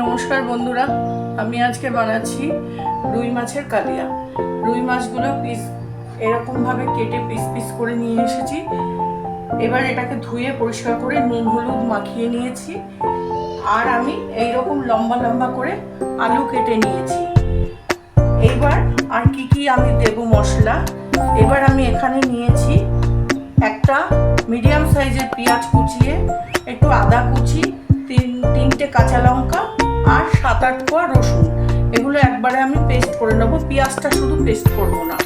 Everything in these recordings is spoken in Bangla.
নমস্কার বন্ধুরা, আমি আজকে বানাচ্ছি রুই মাছের কালিয়া। রুই মাছগুলো পিস, এরকমভাবে কেটে পিস পিস করে নিয়ে এসেছি। এবার এটাকে ধুয়ে পরিষ্কার করে নুন হলুদ মাখিয়ে নিয়েছি। আর আমি এই রকম লম্বা লম্বা করে আলু কেটে নিয়েছি। এইবার আর কি কি আমি দেব মশলা? এবার আমি এখানে নিয়েছি একটা মিডিয়াম সাইজের পেঁয়াজ কুচিয়ে, একটু আদা কুচি, তিন, তিনটে কাঁচা লঙ্কা আর সাত আট কোয়া রসুন। এগুলো একবারে আমি পেস্ট করে নেব। পেঁয়াজটা শুধু পেস্ট করব না।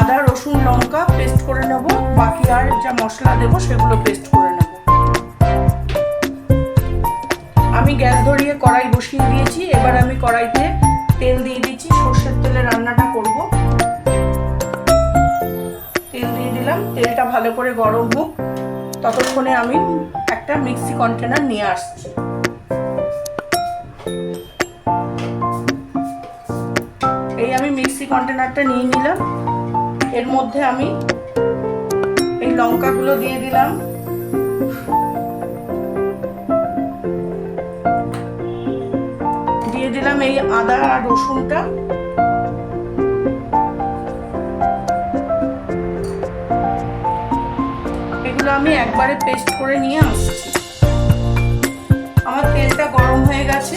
আদা, রসুন, লঙ্কা পেস্ট করে নেব। বাকি আর যা মশলা দেবো সেগুলো পেস্ট করে নেব। আমি গ্যাস ধরিয়ে কড়াই বসিয়ে দিয়েছি। এবার আমি কড়াইতে তেল দিয়ে দিচ্ছি। সর্ষের তেলে রান্নাটা করব। তেল দিয়ে দিলাম। তেলটা ভালো করে গরম হোক। ততক্ষণে আমি একটা মিক্সি কন্টেনার নিয়ে আসছি। আমি মিক্সি কন্টেনারটা নিয়ে নিলাম। এর মধ্যে আমি এই লঙ্কাগুলো দিয়ে দিলাম। দিয়ে দিলাম এই আদা আর রসুনটা। এগুলো আমি একবারে পেস্ট করে নিয়ে আসছি। আমার তেলটা গরম হয়ে গেছে।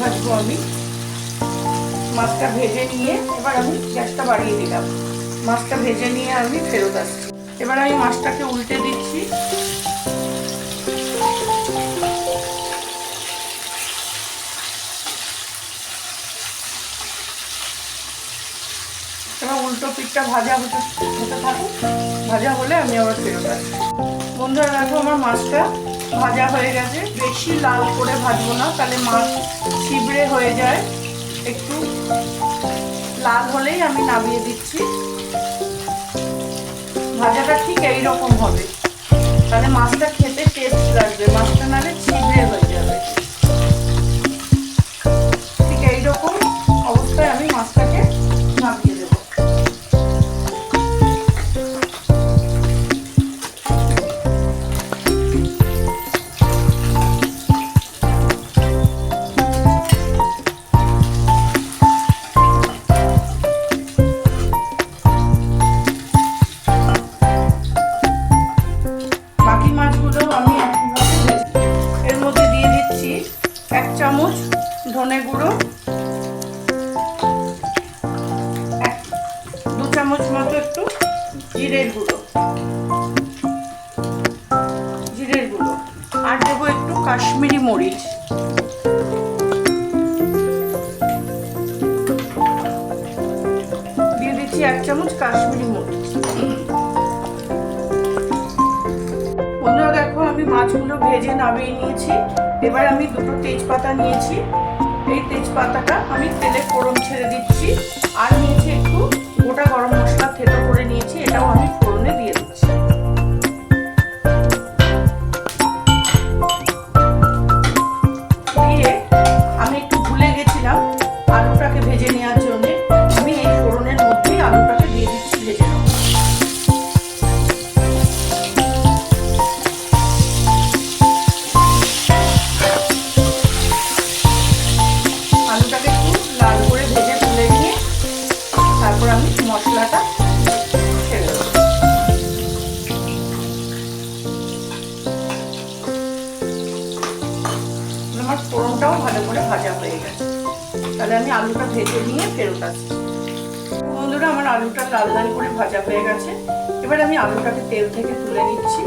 ভাজবো আমি। মাছটা ভেজে নিয়ে এবার আমি গ্যাসটা বাড়িয়ে দিলাম। মাছটা ভেজে নিয়ে আমি ফেরত আসছি। এবার আমি মাছটাকে উল্টে দিচ্ছি। এবার উল্টো পিঠটা ভাজা হতে হতে থাকুক। ভাজা হলে আমি আবার ফেরত আসছি। বন্ধুরা, দেখো আমার মাছটা ভাজা হয়ে গেছে। বেশি লাল করে ভাজবো না, তাহলে মাছ ছিবড়ে হয়ে যায়। একটু লাল হলেই আমি নামিয়ে দিচ্ছি। ভাজাটা ঠিক এইরকম হবে। তাহলে মাছটা খেতে টেস্ট লাগবে। মাছটা নালে জিরের গুঁড়ো। আর দেবো একটু কাশ্মীরি মরিচ। দিয়ে দিচ্ছি এক চামচ কাশ্মীরি মরিচ। বন্ধুরা, দেখো, আমি মাছগুলো ভেজে নামিয়ে নিয়েছি। এবার আমি দুটো তেজপাতা নিয়েছি। এই তেজপাতাটা আমি তেলে ফোড়ন ছেড়ে দিচ্ছি। আর নিয়েছি একটু গোটা গরম আলুটাকে একটু লাল করে ভেজে তুলে নিয়ে তারপর আমি মশলাটা ছেড়ে দেবো। আমার ফোড়নটাও ভালো করে ভাজা হয়ে গেছে। তাহলে আমি আলুটা ভেজে নিয়ে ফেরত আসছি। বন্ধুরা, আমার আলুটা লাল লাল করে ভাজা হয়ে গেছে। এবার আমি আলুটাকে তেল থেকে তুলে নিচ্ছি।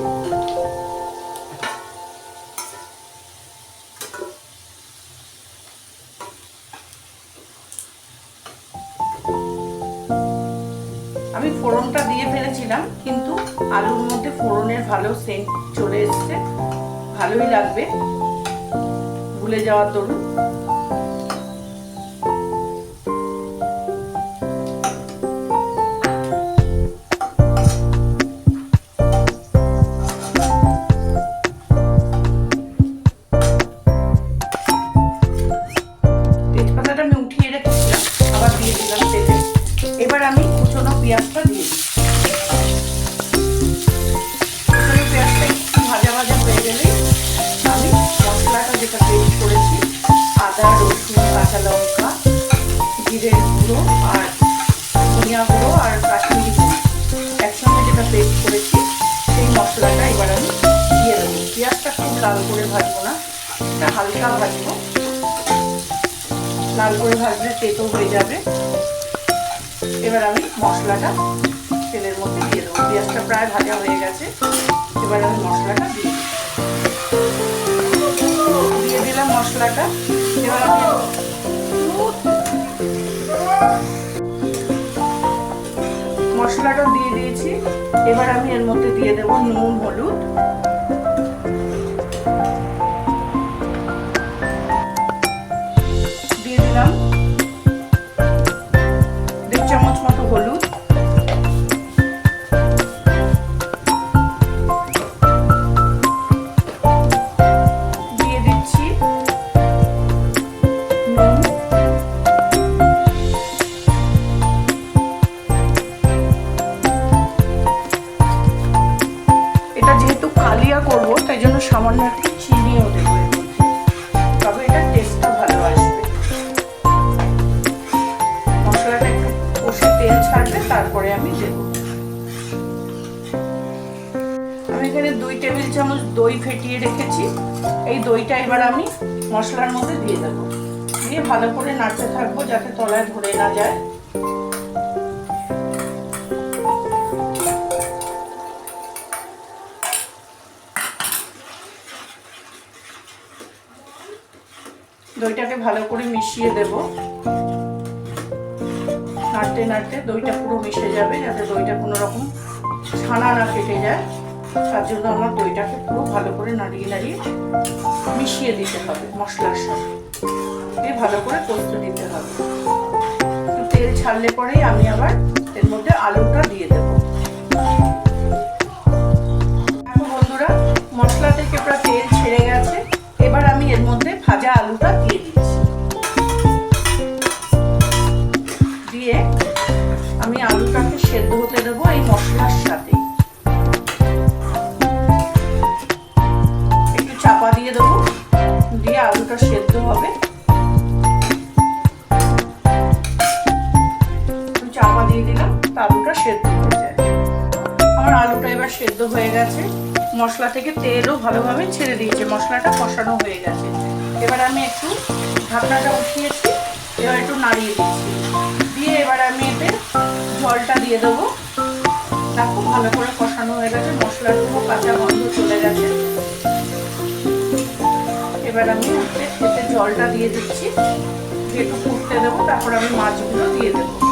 ভালোই লাগবে। ভুলে যাওয়ার দরুন। আদা, রসুন, কাঁচা লঙ্কা জিরের গুঁড়ো আর ধনিয়া গুঁড়ো আর কাশ্মীরি গুঁড়ো। একসঙ্গে যেটা পেস্ট করেছি, সেই মশলাটা এবার আমি দিয়ে দেবো। পেঁয়াজটা খুব লাল করে ভাজবো না, এটা হালকা ভাজবো। লাল করে ভাজলে তেতো হয়ে যাবে। এবার আমি মশলাটা তেলের মধ্যে দিয়ে দেবো। পেঁয়াজটা প্রায় ভাজা হয়ে গেছে, এবার আমি মশলাটা দিয়ে। দিয়ে দিলাম মশলাটা। মশলাটা দিয়ে দিয়েছি। এবার আমি এর মধ্যে দিয়ে দেব নুন, হলুদ। দিয়ে দিলাম দেড় চামচ মতো হলুদ। তারপরে আমি দেব আমি এখানে দুই টেবিল চামচ দই ফেটিয়ে রেখেছি। এই দইটা এবার আমি মশলার মধ্যে দিয়ে দেব। দিয়ে ভালো করে নাড়তে থাকব যাতে তলায় ধরে না যায়। দইটাকে ভালো করে মিশিয়ে দেব। নাড়তে নাড়তে দইটা পুরো মিশে যাবে যাতে দইটা কোনো রকম ছানা না কেটে যায়। তার জন্য আমার দইটাকে পুরো ভালো করে নাড়িয়ে নাড়িয়ে মিশিয়ে দিতে হবে মশলার সাথে। দিয়ে ভালো করে কষতে দিতে হবে। তেল ছাড়লে পরেই আমি আবার এর মধ্যে আলুটা দিয়ে দেব। দেখো বন্ধুরা, মশলা থেকে প্রায় তেল হবে। চাপা দিয়ে দিলাম তা আলুটা সেদ্ধ হয়ে আমার আলুটা এবার সেদ্ধ হয়ে গেছে। মশলা থেকে তেলও ভালোভাবে ছেড়ে দিয়েছে, মশলাটা কষানো হয়ে গেছে। এবার আমি একটু ঢাকনাটা উঠিয়েছি এবার একটু নাড়িয়ে দিচ্ছি। দিয়ে এবার আমি এতে জলটা দিয়ে দেবো। দেখো, ভালো করে কষানো হয়ে গেছে, মশলার পুরো কাঁচা গন্ধ চলে গেছে। এবার আমি এতে জলটা দিয়ে দিচ্ছি। একটু ফুটতে দেবো তারপর আমি মাছগুলো দিয়ে দেবো।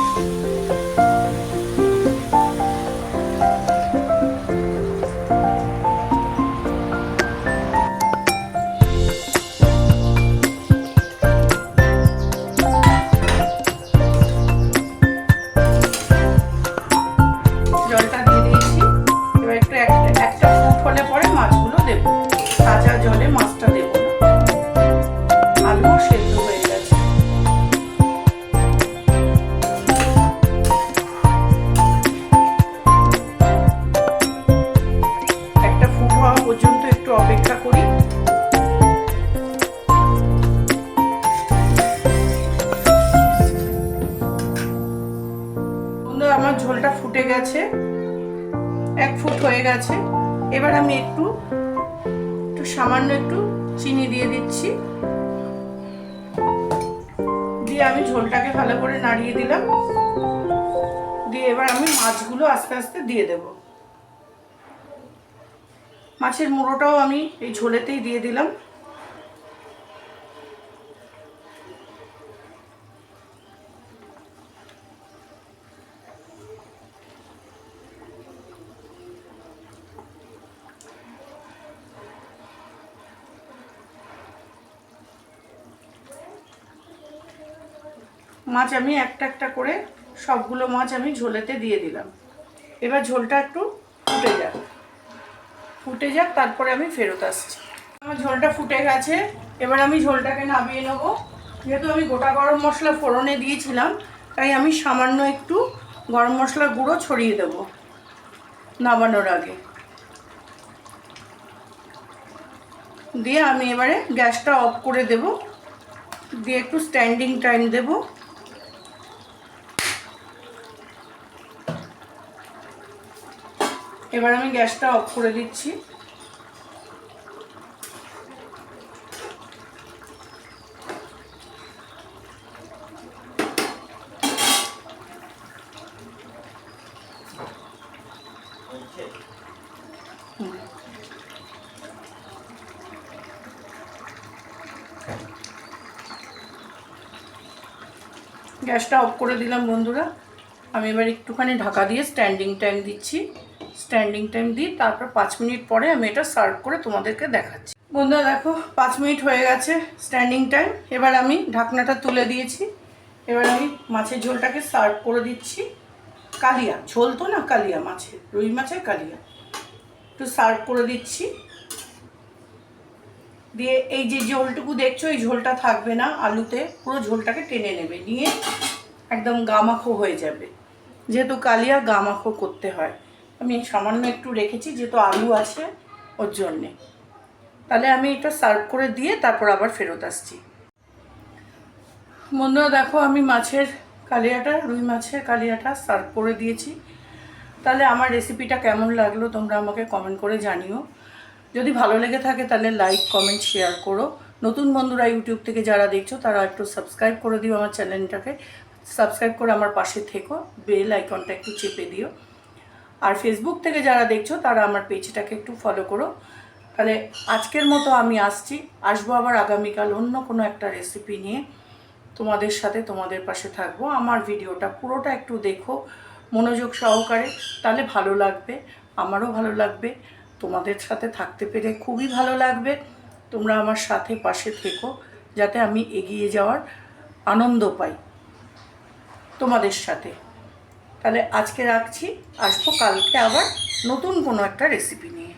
গেছে। এবার আমি একটু একটু সামান্য একটু চিনি দিয়ে দিচ্ছি। দিয়ে আমি ঝোলটাকে ভালো করে নাড়িয়ে দিলাম। দিয়ে এবার আমি মাছগুলো আস্তে আস্তে দিয়ে দেব। মাছের মুড়োটাও আমি এই ঝোলেতেই দিয়ে দিলাম। মাছ আমি একটা একটা করে সবগুলো মাছ আমি ঝোলেতে দিয়ে দিলাম। এবার ঝোলটা একটু ফুটে যাক। ফুটে যাক, তারপরে আমি ফেরত আসছি। আমার ঝোলটা ফুটে গেছে, এবার আমি ঝোলটাকে নামিয়ে নেব। যেহেতু আমি গোটা গরম মশলা ফোড়নে দিয়েছিলাম, তাই আমি সামান্য একটু গরম মশলা গুঁড়ো ছড়িয়ে দেবো নামানোর আগে। দিয়ে আমি এবারে গ্যাসটা অফ করে দেব। দিয়ে একটু স্ট্যান্ডিং টাইম দেব। এবার আমি গ্যাসটা অফ করে দিচ্ছি। গ্যাসটা অফ করে দিলাম বন্ধুরা। আমি এবার একটুখানি ঢাকা দিয়ে স্ট্যান্ডিং টাইম দিচ্ছি। স্ট্যান্ডিং টাইম দিই, তারপর পাঁচ মিনিট পরে আমি এটা সার্ভ করে তোমাদেরকে দেখাচ্ছি। বন্ধুরা, দেখো, পাঁচ মিনিট হয়ে গেছে স্ট্যান্ডিং টাইম এবার আমি ঢাকনাটা তুলে দিয়েছি। এবার আমি মাছের ঝোলটাকে সার্ভ করে দিচ্ছি। কালিয়া, ঝোল তো না কালিয়া মাছের, রুই মাছের কালিয়া। একটু সার্ভ করে দিচ্ছি। দিয়ে এই যে ঝোলটুকু দেখছ, এই ঝোলটা থাকবে না আলুতে, পুরো ঝোলটাকে টেনে নেবে, নিয়ে একদম গামাখো হয়ে যাবে। যেহেতু কালিয়া গামাখো করতে হয়। আমি সামান্য একটু রেখেছি, যেহেতু আলু আছে ওর জন্যে। তাহলে আমি এটা সার্ভ করে দিয়ে তারপর আবার ফেরত আসছি। বন্ধুরা, দেখো আমি মাছের কালিয়াটা, রুই মাছের কালিয়াটা সার্ভ করে দিয়েছি। তাহলে আমার রেসিপিটা কেমন লাগল তোমরা আমাকে কমেন্ট করে জানিও। যদি ভালো লেগে থাকে তাহলে লাইক কমেন্ট শেয়ার করো। নতুন বন্ধুরা ইউটিউব থেকে যারা দেখছ, তারা একটু সাবস্ক্রাইব করে দিও আমার চ্যানেলটাকে সাবস্ক্রাইব করে আমার পাশে থেকো বেল আইকনটা একটু চেপে দিও। আর ফেসবুক থেকে যারা দেখছ, তারা আমার পেজটাকে একটু ফলো করো। তাহলে আজকের মতো আমি আসছি। আসব আবার আগামীকাল অন্য কোনো একটা রেসিপি নিয়ে। তোমাদের সাথে তোমাদের পাশে থাকব। আমার ভিডিওটা পুরোটা একটু দেখো, মনোযোগ সহকারে। তাহলে ভালো লাগবে, আমারও ভালো লাগবে। তোমাদের সাথে থাকতে পেরে খুবই ভালো লাগবে। তোমরা আমার সাথে পাশে থেকো, যাতে আমি এগিয়ে যাওয়ার আনন্দ পাই তোমাদের সাথে। তাহলে আজকে রাখছি। আসব কালকে আবার নতুন কোনো একটা রেসিপি নিয়ে।